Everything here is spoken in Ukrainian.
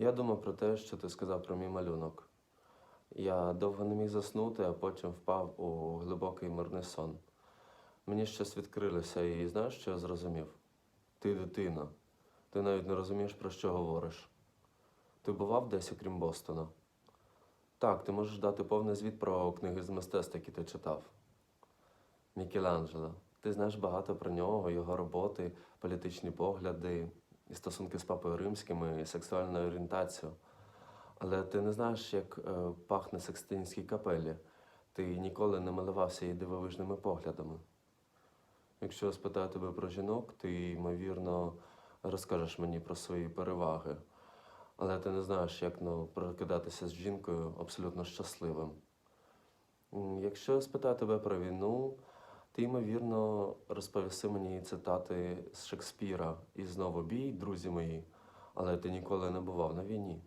Я думав про те, що ти сказав про мій малюнок. Я довго не міг заснути, а потім впав у глибокий мирний сон. Мені щось відкрилося, і знаєш, що я зрозумів? Ти дитина. Ти навіть не розумієш, про що говориш. Ти бував десь, окрім Бостона? Так, ти можеш дати повний звіт про книги з мистецтв, які ти читав. Мікеланджело. Ти знаєш багато про нього, його роботи, політичні погляди, і стосунки з папою римським, і сексуальну орієнтацію. Але ти не знаєш, як е, пахне Секстинській капелі. Ти ніколи не милувався її дивовижними поглядами. Якщо спитаю тебе про жінок, ти, ймовірно, розкажеш мені про свої переваги. Але ти не знаєш, як ну, прокидатися з жінкою абсолютно щасливим. Якщо я спитаю тебе про війну, ти, ймовірно, розповіси мені цитати з Шекспіра і знову бій, друзі мої, але ти ніколи не бував на війні.